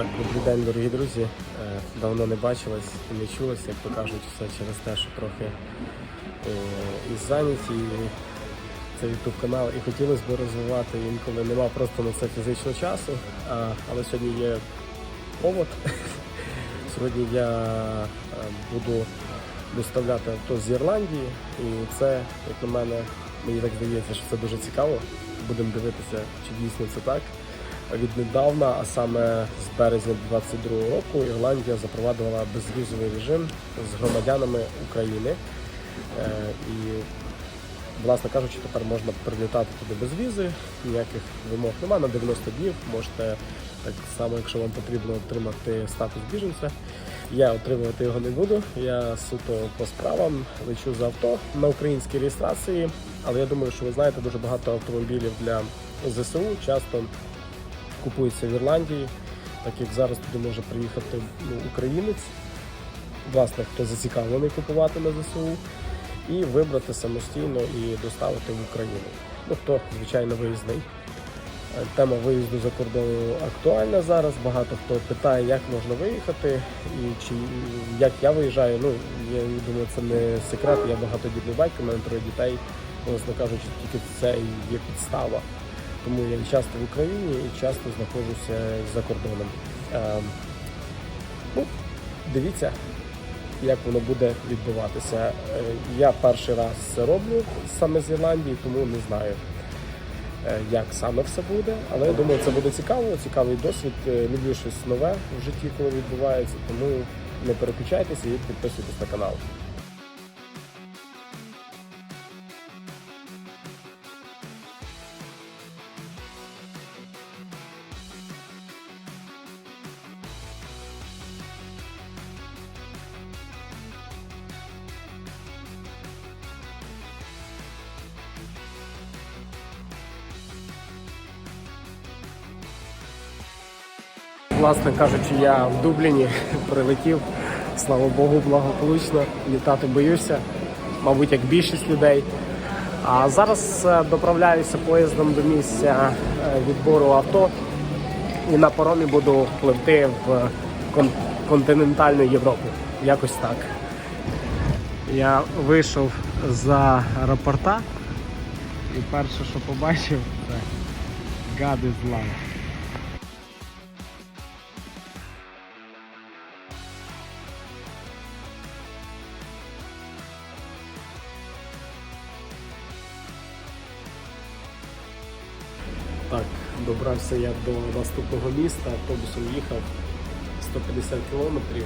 Добрий день, дорогі друзі. Е, Давно не бачились і не чулись, як то кажуть, все через те, що трохи е, і зайняті, і це YouTube канал. І хотілося б розвивати інколи нема просто на це фізичного часу. Але сьогодні є повод. Сьогодні я е, буду доставляти авто з Ірландії, і це, як на мене, мені так здається, що це дуже цікаво. Будемо дивитися, чи дійсно це так. Віднедавна, а саме з березня 2022 року, Ірландія запровадила безвізовий режим з громадянами України. Е, І, власне кажучи, тепер можна прилітати туди без візи, ніяких вимог немає на 90 днів. Можете так само, якщо вам потрібно отримати статус біженця. Я отримувати його не буду. Я суто по справам лечу за авто на українській реєстрації, але я думаю, що ви знаєте, дуже багато автомобілів для ЗСУ часто купується в Ірландії, так як зараз туди може приїхати ну, українець, власне, хто зацікавлений купувати на ЗСУ, і вибрати самостійно і доставити в Україну. Ну, хто, звичайно, виїзний. Е, Тема виїзду за кордон актуальна зараз. Багато хто питає, як можна виїхати і чи як я виїжджаю. Ну я думаю, це не секрет. Я багатодітний батько, у мене троє дітей. Власне кажучи, тільки це є підстава. Тому я часто в Україні і часто знаходжуся за кордоном. Е, ну, дивіться, як воно буде відбуватися. Е, Я перший раз це роблю саме з Ірландії, тому не знаю, е, як саме все буде. Але я думаю, це буде цікаво, цікавий досвід. Е, Люблю щось нове в житті, коли відбувається, тому не переключайтеся і підписуйтесь на канал. Власне кажучи, я в Дубліні прилетів, слава Богу, благополучно. Літати боюся, мабуть, як більшість людей. А зараз е, доправляюся поїздом до місця е, відбору авто і на паромі буду пливти в кон- континентальну Європу. Якось так. Я вийшов за аеропорта і перше, що побачив, це гади зла. Добрався я до наступного міста, автобусом їхав 150 кілометрів,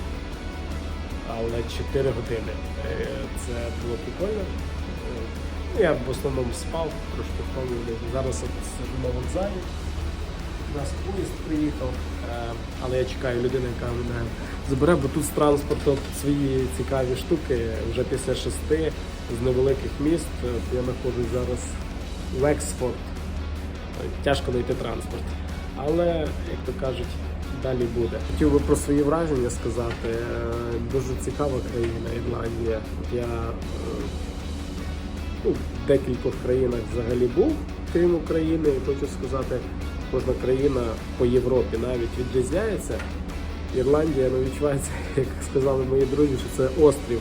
але 4 години. Е, Це було прикольно. Е, ну, Я в основному спав, трошки втомлений. Зараз сиджу на вокзалі. У нас поїзд приїхав, е, але я чекаю людину, яка мене забере, бо тут з транспортом свої цікаві штуки. Вже після шести з невеликих міст. Я знаходжусь зараз в Ексфорд тяжко знайти транспорт. Але, як то кажуть, далі буде. Хотів би про свої враження сказати. Е, Дуже цікава країна Ірландія. Я е, ну, в декількох країнах взагалі був, крім України, і хочу сказати, кожна країна по Європі навіть відрізняється. Ірландія ну, відчувається, як сказали мої друзі, що це острів.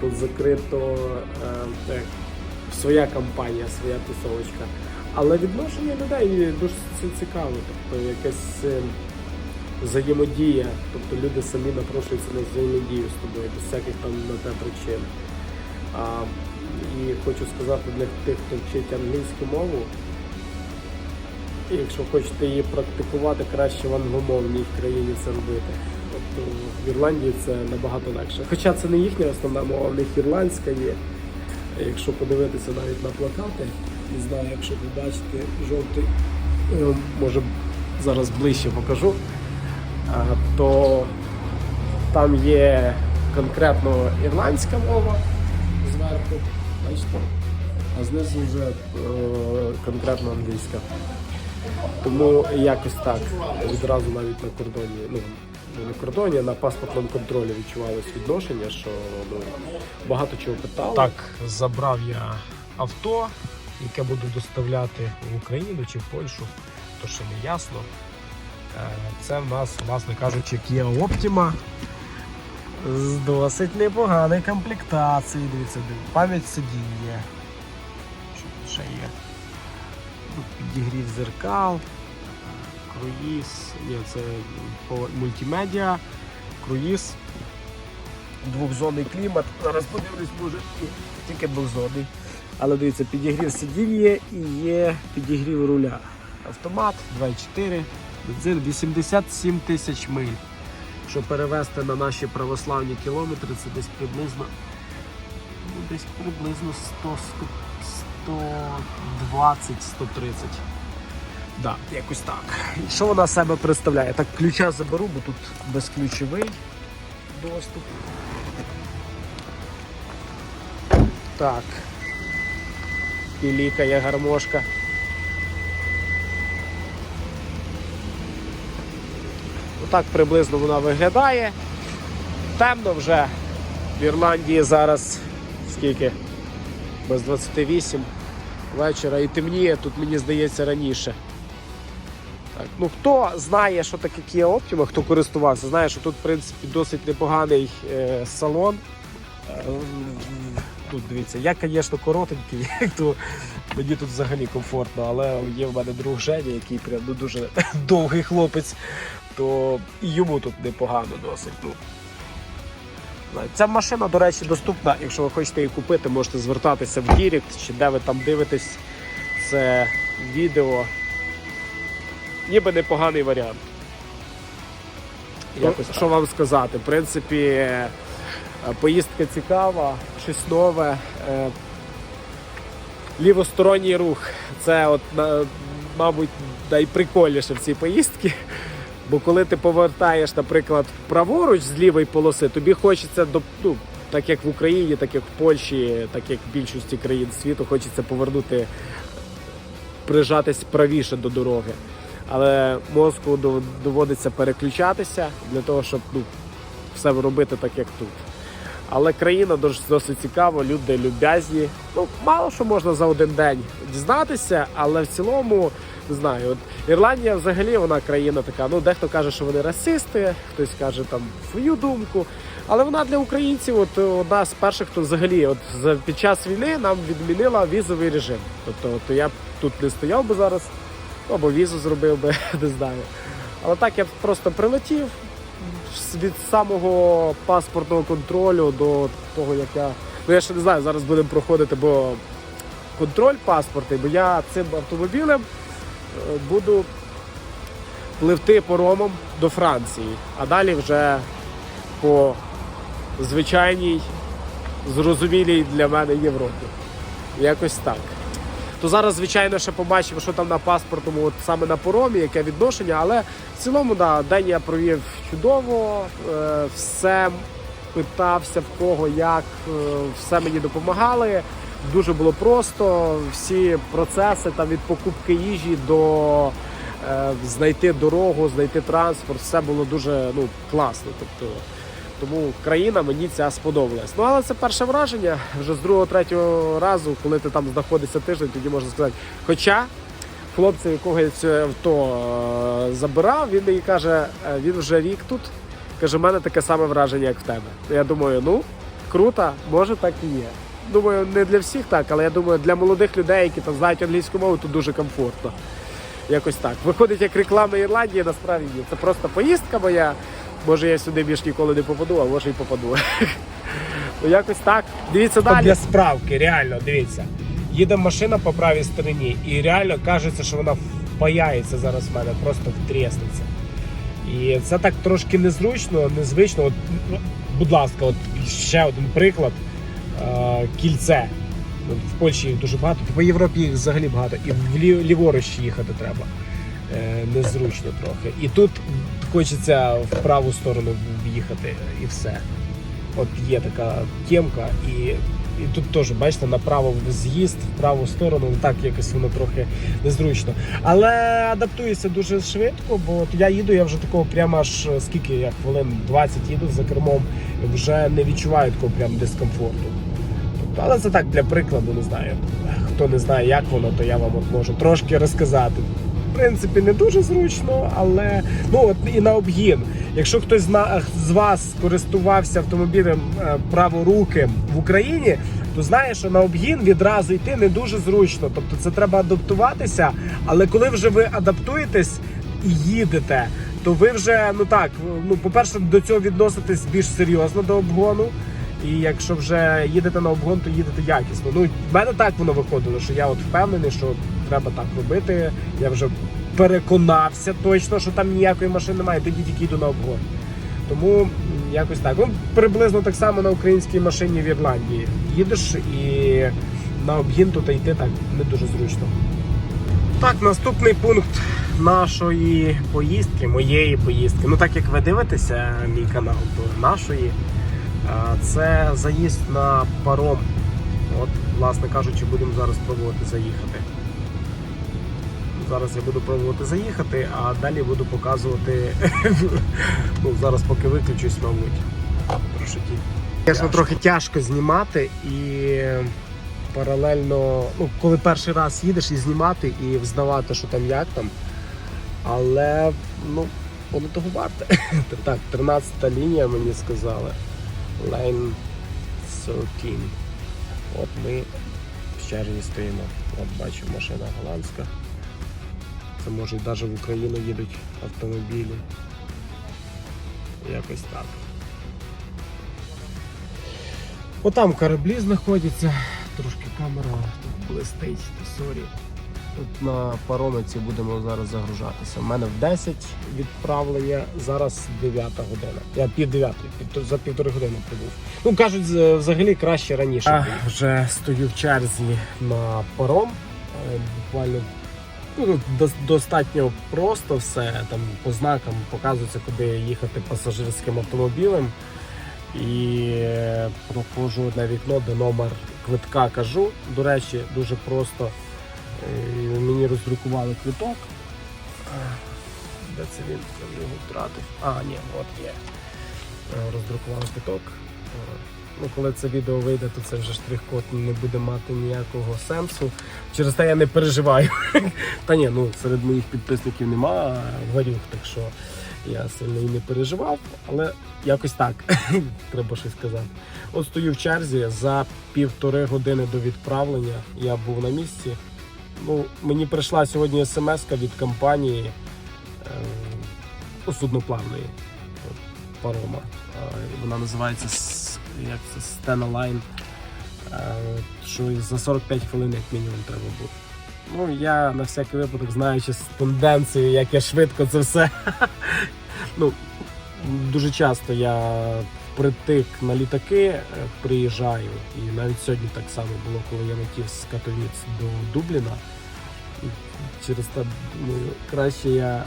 Тут закрито е, так, своя компанія, своя тусовочка. Але відношення людей дуже ці- цікаве, тобто якась е, взаємодія, тобто люди самі напрошуються на взаємодію з тобою, без всяких там на те причин. А, і хочу сказати для тих, хто вчить англійську мову, якщо хочете її практикувати, краще в англомовній країні це робити. Тобто в Ірландії це набагато легше. Хоча це не їхня основна мова, в них ірландська є. Якщо подивитися навіть на плакати, не знаю, якщо ви бачите жовтий, може зараз ближче покажу, то там є конкретно ірландська мова зверху, бачите, а знизу вже е, конкретно англійська. Тому якось так відразу навіть на кордоні, ну не на кордоні, на паспортному контролі відчувалось відношення, що ну, багато чого питали. Так, забрав я авто, яке буду доставляти в Україну чи в Польщу, то ще не ясно. Е, Це в нас, власне кажучи, Kia Optima. З досить непоганої комплектації. Дивіться, пам'ять сидінь є. Що тут ще є? Підігрів зеркал, круїз, ні, це мультимедіа, круїз, двохзонний клімат. Зараз подивлюсь, може, тільки двохзонний. Але дивіться, підігрів сидінь є і є підігрів руля. Автомат 2.4, бензин 87 тисяч миль. Щоб перевести на наші православні кілометри, це десь приблизно ну, десь приблизно 100, 120, 130. Да, якось так. І що вона себе представляє? Так, ключа заберу, бо тут безключовий доступ. Так. Пілікає гармошка. Отак приблизно вона виглядає. Темно вже. В Ірландії зараз скільки? Без 28 вечора і темніє, тут мені здається раніше. Так, ну хто знає, що таке Kia Optima, хто користувався, знає, що тут в принципі досить непоганий е, салон. Тут дивіться, я, звісно, коротенький, то мені тут взагалі комфортно, але є в мене друг Женя, який прям ну, дуже довгий хлопець, то і йому тут непогано досить. Ну. Ця машина, до речі, доступна. Якщо ви хочете її купити, можете звертатися в Дірект, чи де ви там дивитесь це відео. Ніби непоганий варіант. Якось що вам сказати? В принципі, поїздка цікава, щось нове. Е, Лівосторонній рух. Це, от, мабуть, найприкольніше в цій поїздці. Бо коли ти повертаєш, наприклад, праворуч з лівої полоси, тобі хочеться до ну, так як в Україні, так як в Польщі, так як в більшості країн світу, хочеться повернути, прижатись правіше до дороги. Але мозку доводиться переключатися для того, щоб ну, все робити так, як тут. Але країна досить цікава, люди люб'язні. Ну, мало що можна за один день дізнатися, але в цілому, не знаю, от Ірландія взагалі вона країна така. Ну, дехто каже, що вони расисти, хтось каже там свою думку. Але вона для українців, от одна з перших, хто взагалі от під час війни нам відмінила візовий режим. Тобто, то я б тут не стояв би зараз, або візу зробив би, не знаю. Але так я просто прилетів від самого паспортного контролю до того, як я. Ну я ще не знаю, зараз будемо проходити, бо контроль паспорти, бо я цим автомобілем е, буду пливти поромом до Франції, а далі вже по звичайній, зрозумілій для мене Європі. Якось так. То зараз, звичайно, ще побачимо, що там на паспортному, от саме на поромі, яке відношення, але в цілому, да, день я провів чудово, е, все питався в кого, як, е, все мені допомагали. Дуже було просто. Всі процеси там від покупки їжі до е, знайти дорогу, знайти транспорт, все було дуже ну, класно. Тобто, тому країна мені ця сподобалась. Ну але це перше враження. Вже з другого, третього разу, коли ти там знаходишся тиждень, тоді можна сказати. Хоча хлопця, якого я це авто е, забирав, він мені каже, е, він вже рік тут. Каже, в мене таке саме враження, як в тебе. Я думаю, ну круто, може так і є. Думаю, не для всіх так, але я думаю, для молодих людей, які там знають англійську мову, тут дуже комфортно. Якось так. Виходить як реклама Ірландії, насправді. Це просто поїздка моя. Може я сюди більш ніколи не попаду, а може і попаду. Ну якось так. Дивіться Тобто далі. для справки, реально, дивіться. Їде машина по правій стороні, і реально кажеться, що вона впаяється зараз в мене, просто втріснеться. І це так трошки незручно, незвично. От, ну, будь ласка, от ще один приклад. Е, кільце. В Польщі їх дуже багато, по Європі їх взагалі багато. І в лі- ліворуч їхати треба. Е, незручно трохи. І тут хочеться в праву сторону в'їхати і все. От є така темка, і, і тут теж, бачите, направо з'їзд, в праву сторону, ну, так якось воно трохи незручно. Але адаптується дуже швидко, бо от я їду, я вже такого прямо аж скільки я хвилин 20 їду за кермом, вже не відчуваю такого прям дискомфорту. Але це так для прикладу, не знаю. Хто не знає, як воно, то я вам от можу трошки розказати. в принципі не дуже зручно, але ну от і на обгін. Якщо хтось з вас користувався автомобілем е, праворуким в Україні, то знає, що на обгін відразу йти не дуже зручно. Тобто це треба адаптуватися. Але коли вже ви адаптуєтесь і їдете, то ви вже ну так, ну по-перше, до цього відноситесь більш серйозно до обгону. І якщо вже їдете на обгон, то їдете якісно. Ну в мене так воно виходило, що я от впевнений, що треба так робити. Я вже переконався точно, що там ніякої машини немає, тоді тільки йду на обгон. Тому якось так. Ну, приблизно так само на українській машині в Ірландії. Їдеш і на обгін тут йти так не дуже зручно. Так, наступний пункт нашої поїздки, моєї поїздки. Ну так як ви дивитеся мій канал, то нашої. Це заїзд на паром. От, власне кажучи, будемо зараз пробувати заїхати. Зараз я буду пробувати заїхати, а далі буду показувати. ну, зараз поки виключусь, мабуть. Трошки. Звісно, трохи тяжко знімати і паралельно, ну, коли перший раз їдеш і знімати, і взнавати, що там як там. Але ну, воно того варте. так, 13 лінія мені сказали. Lane 13. От ми в черзі стоїмо. От бачу, машина голландська. Це може навіть в Україну їдуть автомобілі. Якось так. Отам кораблі знаходяться, трошки камера тут блистить, сорі. Тут на паромиці будемо зараз загружатися. У мене в 10 відправлення, зараз 9 година. Я пів 9, за півтори години прибув. Ну кажуть, взагалі краще раніше. А, вже стою в черзі на паром. Е, Буквально ну, достатньо просто все. Там по знакам показується, куди їхати пасажирським автомобілем. І е, проходжу на вікно, де номер квитка кажу. До речі, дуже просто мені роздрукували квиток. Е, Де це він? Я його втратив. А, ні, от є. Е, Роздрукували квиток. Е, Ну, коли це відео вийде, то це вже штрих-код не буде мати ніякого сенсу. Через те я не переживаю. Та ні, ну серед моїх підписників нема горюх, так що я сильно і не переживав, але якось так треба щось сказати. От стою в черзі за півтори години до відправлення. Я був на місці. Ну, мені прийшла сьогодні смс від компанії е, ну, судноплавної парома. Е, Вона називається як це Stena. Е, Що за 45 хвилин як мінімум треба бути. Ну, я на всякий випадок, знаючи з тенденцією, як я швидко це все. ну, дуже часто я притик на літаки е, приїжджаю, і навіть сьогодні так само було, коли я летів з Катовіць до Дубліна. Через те ну, краще я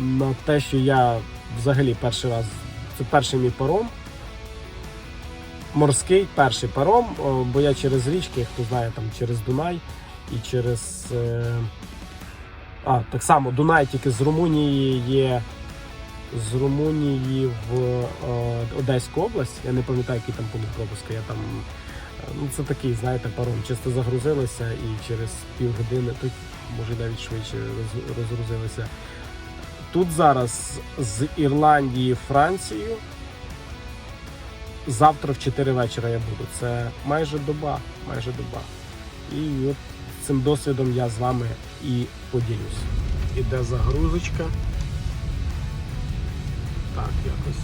на те, що я взагалі перший раз, це перший мій паром. Морський перший паром, бо я через річки, хто знає, там через Дунай і через. Е, а, так само Дунай тільки з Румунії є. З Румунії в е, Одеську область. Я не пам'ятаю, який там пункт пропуску. Я там. е, Ну, це такий, знаєте, паром. Чисто загрузилися і через півгодини, тут може навіть швидше розгрузилися. Тут зараз з Ірландії в Францію. Завтра в 4 вечора я буду. Це майже доба, майже доба. І от цим досвідом я з вами і поділюсь. Іде загрузочка. Так, якось.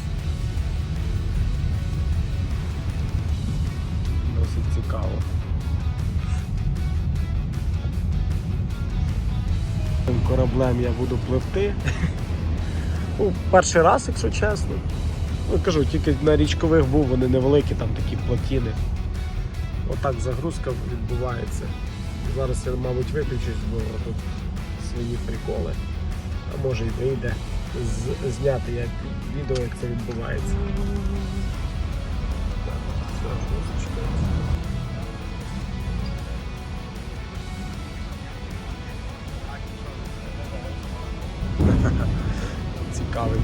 Досить цікаво. Цим кораблем я буду пливти. Ну, перший раз, якщо чесно. Ну, кажу, тільки на річкових був, вони невеликі, там такі плотіни. Отак загрузка відбувається. Зараз я, мабуть, виключусь, бо тут свої приколи. А може і вийде зняти як відео, як це відбувається. Цікавий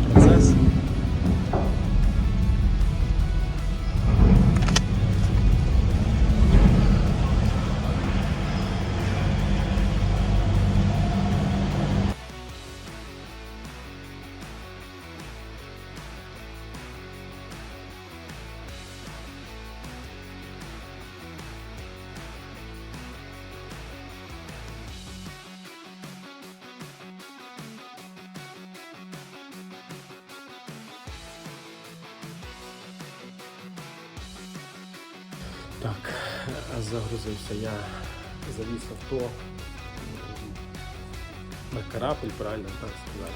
загрузився я завіз авто на карапель, правильно так сказати.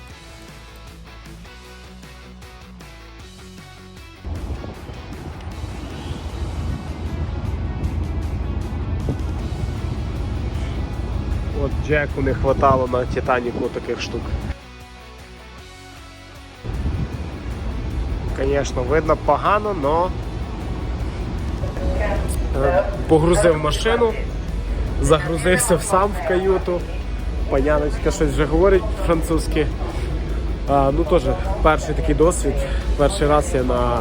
От Джеку не хватало на Титаніку таких штук. Звісно, видно погано, але погрузив машину, загрузився сам в каюту. Паняночка щось вже говорить французьки. А, ну теж перший такий досвід. Перший раз я на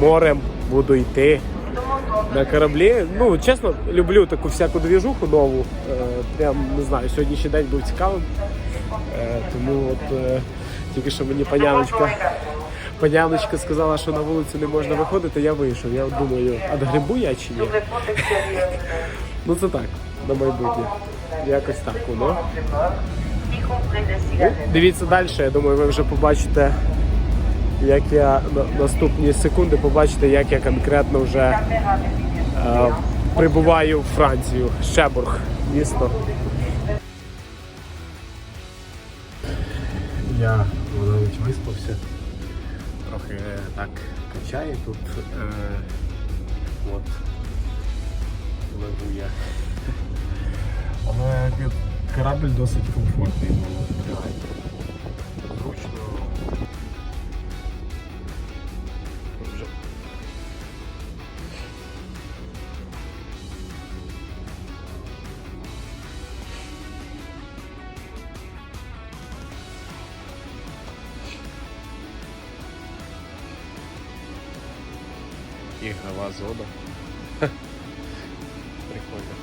море буду йти на кораблі. Ну, чесно, люблю таку всяку двіжуху нову. Е, прям не знаю, сьогоднішній день був цікавим. Е, тому от е, тільки що мені паняночка. Паняночка сказала, що на вулицю не можна виходити, я вийшов. Я думаю, а грибу я чи ні? Ну це так, на майбутнє. Якось так воно. Дивіться далі, я думаю, ви вже побачите, як я наступні секунди побачите, як я конкретно вже е, прибуваю в Францію. Щебург, місто. Я навіть виспався. Так качає тут. Е, от. Леву я. Але корабль досить комфортний, ну, реально. Зручно. Ігрова зона. Прикольно.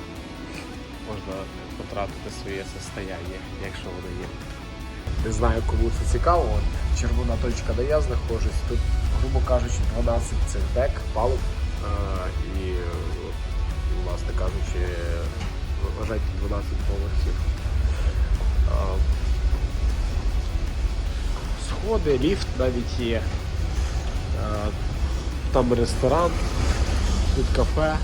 Можна потратити своє состояння, якщо воно є. Не знаю, кому це цікаво. От, червона точка, де я знаходжусь. Тут, грубо кажучи, 12 цих дек, палуб. А, і, власне кажучи, вважайте 12 поверхів. А, сходи, ліфт навіть є. А, там ресторан, тут кафе,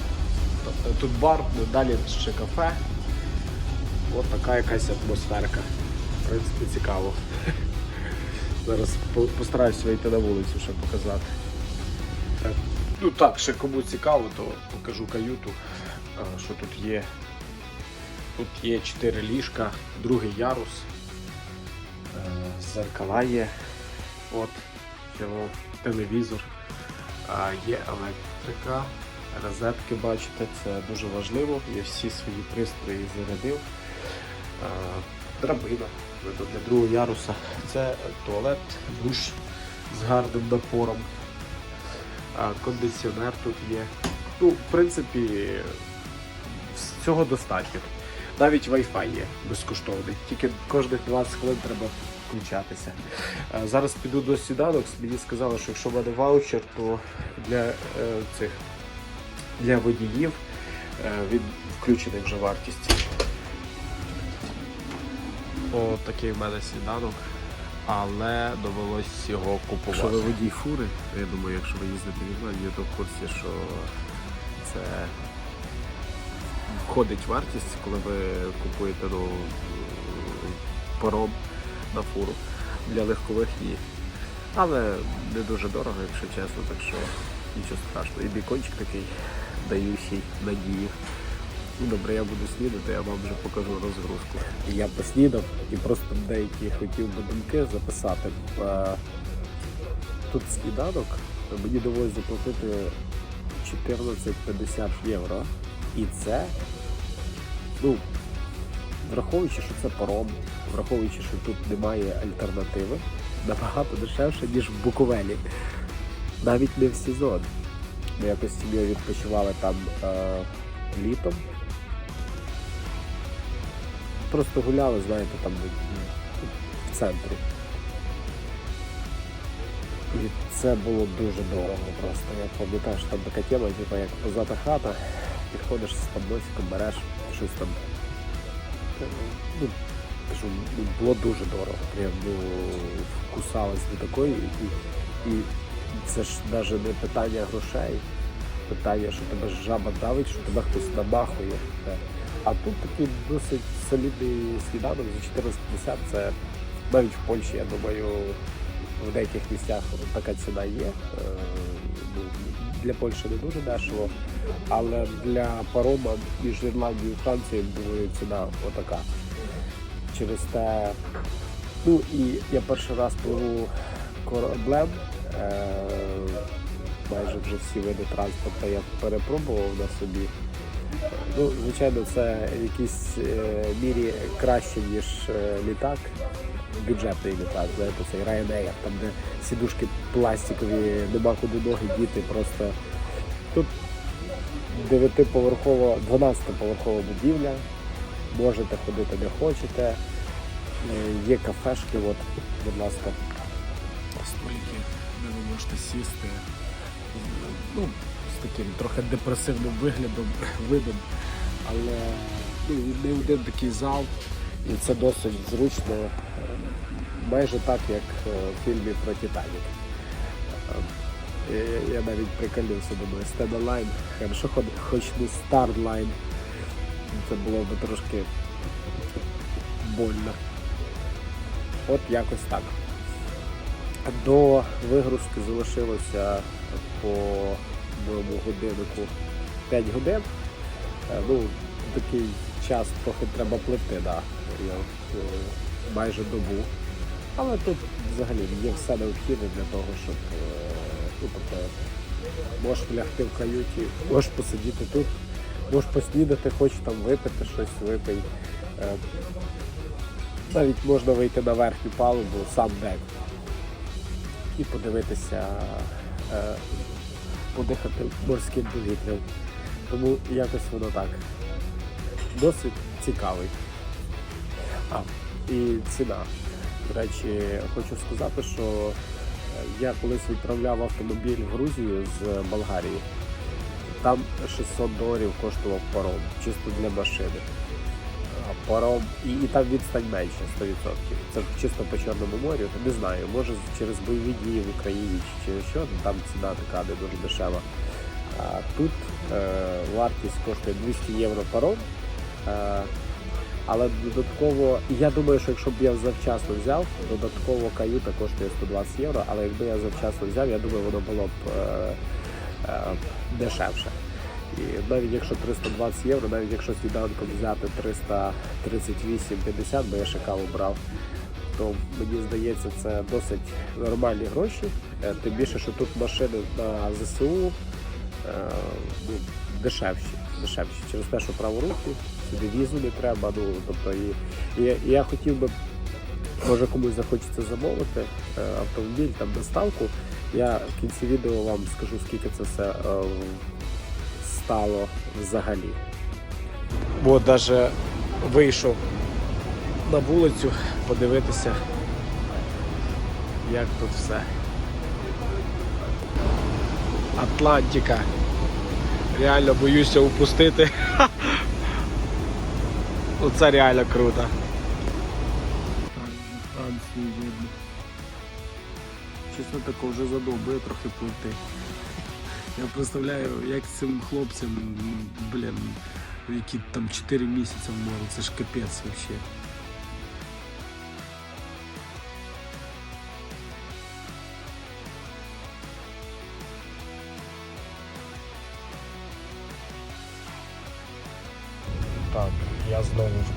тут бар, далі ще кафе. От така якась атмосферка. В принципі, цікаво. Зараз по- постараюсь вийти на вулицю, щоб показати. Ну так, ще кому цікаво, то покажу каюту, що тут є. Тут є 4 ліжка, другий ярус, е, зеркала є, от, телевізор, є електрика, розетки бачите, це дуже важливо. Я всі свої пристрої зарядив. Драбина для другого яруса. Це туалет, душ з гарним напором. Кондиціонер тут є. Ну, в принципі, цього достатньо. Навіть Wi-Fi є безкоштовний. Тільки кожних 20 хвилин треба включатися. Зараз піду до сіданок. Мені сказали, що якщо мене ваучер, то для е, цих для водіїв е, він включений вже вартість. О, такий в мене сніданок, але довелось його купувати. Якщо ви водій фури, я думаю, якщо ви їздите від мене, то в курсі, що це входить вартість, коли ви купуєте ну, паром на фуру для легкових її. Але не дуже дорого, якщо чесно, так що нічого страшного. І бікончик такий даючий надію. Ну добре, я буду снідати, я вам вже покажу розгрузку. Я поснідав і просто деякі хотів би думки записати. Е, Тут сніданок мені доводиться заплатити 14,50 євро. І це, ну, враховуючи, що це паром, враховуючи, що тут немає альтернативи, набагато дешевше, ніж в Буковелі. Навіть не в сезон. Ми якось сім'єю відпочивали там е, літом. Просто гуляли, знаєте, там в центрі. І це було дуже дорого просто. Я пам'ятаю, що там така тема, типу, як позата хата, підходиш з подносиком, береш щось там. Ну, кажу, ну, було дуже дорого. Прям ну, кусалось до такої. І, і це ж навіть не питання грошей. питання, що тебе жаба давить, що тебе хтось намахує. Е, А тут такий досить солідний сніданок за 450. Це навіть в Польщі, я думаю, в деяких місцях така ціна є. Е, ну, Для Польщі не дуже дешево, але для парома між Ірландією і Францією думаю, ціна отака. Через те, ну і я перший раз пливу кораблем. Е, майже вже всі види транспорту я перепробував на собі. Ну, звичайно, це в якійсь е, мірі краще, ніж е, літак, бюджетний літак, знаєте, цей Ryanair, там де сідушки пластикові, нема куди ноги діти, просто тут 9-поверхова, 12-поверхова будівля, можете ходити де хочете, Е, є кафешки, от, будь ласка, столики, де ви можете сісти. Ну, з таким трохи депресивним виглядом, видом, але ну, не один такий зал, і це досить зручно, е, майже так, як е, в фільмі про Титанік. Е, Я, навіть приколювався, думаю, Стеналайн, хорошо, хоч, не Starline. Це було б трошки больно. От якось так. До вигрузки залишилося по моєму годиннику 5 годин. Е, Ну, такий час трохи треба пливти, да. Я, е, майже добу. Але тут взагалі є все необхідне для того, щоб тобто, можеш лягти в каюті, можеш посидіти тут, можеш поснідати, хочеш там випити щось, випий. Е, Навіть можна вийти на верхню палубу, сам дек і подивитися, е, подихати морським повітрям. Тому якось воно так. Досить цікавий. А, і ціна. До речі, хочу сказати, що я колись відправляв автомобіль в Грузію з Болгарії. Там 600 доларів коштував паром, чисто для машини. Паром і, і там відстань менше 100%. Це чисто по Чорному морю. Не знаю, може через бойові дії в Україні чи через що, там ціна така не дуже дешева. А тут е, вартість коштує 200 євро паром. Е, але додатково, я думаю, що якщо б я завчасно взяв, додатково каюта коштує 120 євро, але якби я завчасно взяв, я думаю, воно було б е, е, дешевше. І навіть якщо 320 євро, навіть якщо сніданком взяти 338,50, бо я ще каву брав, то мені здається, це досить нормальні гроші. Е, Тим більше, що тут машини на ЗСУ е, ну, дешевші, дешевші через те, що праворуки, сюди візу не треба. Ну, тобто, і, і, і я хотів би, може комусь захочеться замовити е, автомобіль там доставку. Я в кінці відео вам скажу, скільки це все е, стало взагалі. От навіть вийшов на вулицю подивитися, як тут все. Атлантика. Реально боюся упустити. Оце реально круто. Францію видно. Чесно тако вже задовбує трохи плити. Я представляю, як цим хлопцям, м, блін, які там 4 місяці в морі, це ж капець взагалі.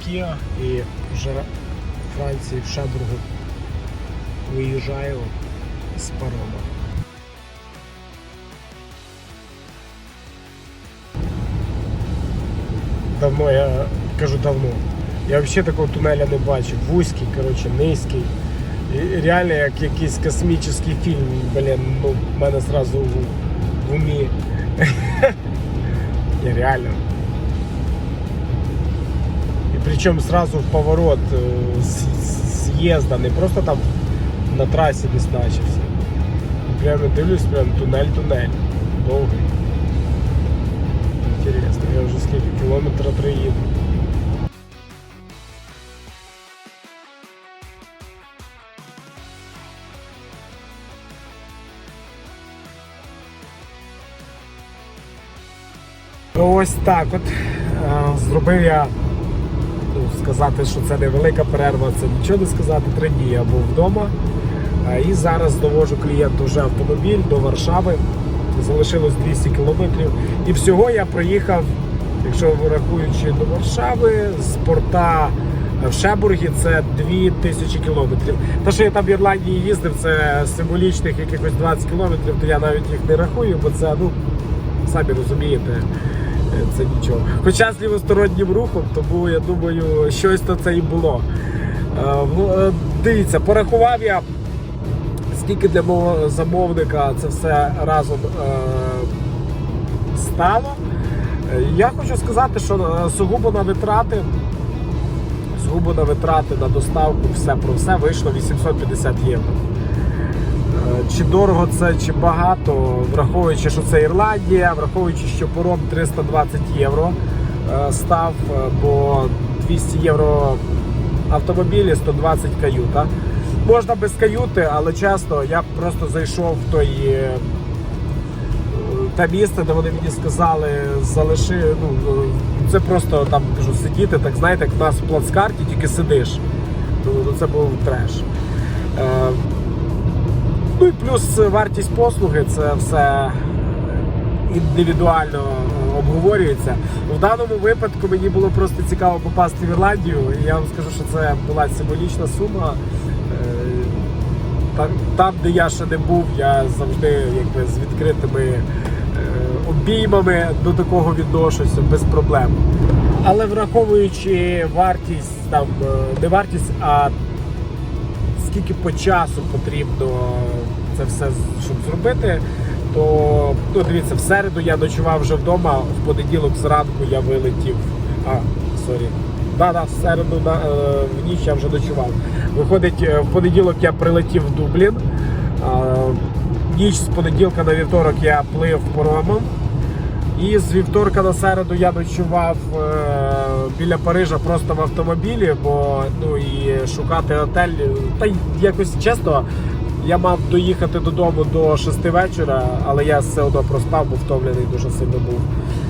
Кіа і вже в Франції в Шебургу виїжджаю з парома. Давно я кажу давно. Я взагалі такого тунеля не бачив. Вузький, коротше, низький. І реально як якийсь космічний фільм, блін, ну, в мене одразу в, умі. Реально. І причому сразу в поворот е, з- з- з'їзда, не просто там на трасі десь начався. Прямо дивлюсь, прям тунель-тунель. Довгий. Інтересно, я вже скільки кілометра три їду. Ось так от. Е, Зробив я ну, сказати, що це невелика перерва, це нічого не сказати. Три дні я був вдома. Е, І зараз довожу клієнту вже автомобіль до Варшави. Залишилось 200 кілометрів. І всього я проїхав, якщо врахуючи до Варшави, з порта в Шебургі це 2000 кілометрів. Те, що я там в Ірландії їздив, це символічних якихось 20 кілометрів, то я навіть їх не рахую, бо це, ну, самі розумієте, е, це нічого. Хоча з лівостороннім рухом, тому я думаю, щось то це і було. Е, ну, е, Дивіться, порахував я, скільки для мого замовника це все разом е, стало. Я хочу сказати, що сугубо на витрати, сугубо на витрати на доставку, все про все вийшло 850 євро. Чи дорого це, чи багато, враховуючи, що це Ірландія, враховуючи, що пором 320 євро е, став, е, бо 200 євро автомобілі, 120 каюта. Можна без каюти, але часто я просто зайшов в той. е, те місце, де вони мені сказали, залиши. Ну це просто там кажу, сидіти, так знаєте, як в нас в плацкарті, тільки сидиш. Ну, це був треш. Ну і плюс вартість послуги, це все індивідуально е, обговорюється. В даному випадку мені було просто цікаво попасти в Ірландію. І я вам скажу, що це була символічна сума. Е, там, де я ще не був, я завжди якби з відкритими е, обіймами до такого відношуся без проблем. Але враховуючи вартість, там е, не вартість, а скільки по часу потрібно це все щоб зробити, то ну, дивіться, в середу я ночував вже вдома, в понеділок зранку я вилетів. А, сорі. Да, да, в середу на, е, в ніч я вже ночував. Виходить, е, в понеділок я прилетів в Дублін. Ніч з понеділка на вівторок я плив поромом. І з вівторка на середу я ночував е, біля Парижа просто в автомобілі, бо ну і шукати готель. Та якось чесно, я мав доїхати додому до 6 вечора, але я все одно проспав, бо втомлений дуже сильно був.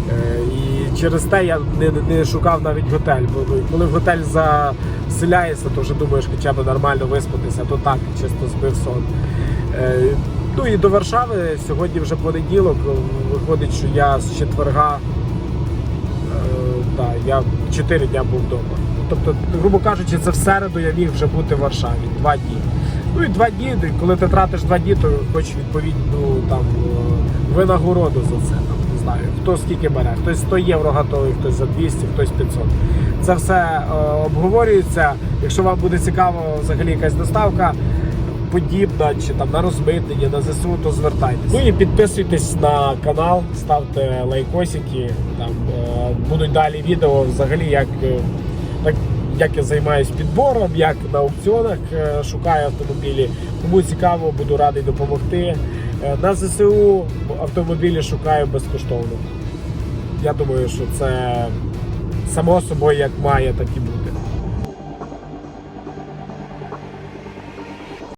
Е, і через те я не, не шукав навіть готель. Бо ну, коли в готель заселяєшся, то вже думаєш хоча б нормально виспатися, то так, чисто збив сон. Е, Ну і до Варшави сьогодні вже понеділок. Виходить, що я з четверга да, я 4 дня був вдома. Тобто, грубо кажучи, це в середу я міг вже бути в Варшаві. Два дні. Ну і два дні, коли ти тратиш два дні, то хоч відповідну там е, винагороду за це. Там, не знаю, хто скільки бере. Хтось 100 євро готовий, хтось за 200, хтось 500. Це все е, обговорюється. Якщо вам буде цікаво взагалі якась доставка, подібна, чи там на розмитнення, на ЗСУ, то звертайтесь. Ну і підписуйтесь на канал, ставте лайкосики. Там е, будуть далі відео взагалі, як, е, так, як я займаюсь підбором, як на аукціонах е, шукаю автомобілі. Кому цікаво, буду радий допомогти. Е, на ЗСУ автомобілі шукаю безкоштовно. Я думаю, що це само собою як має так і бути.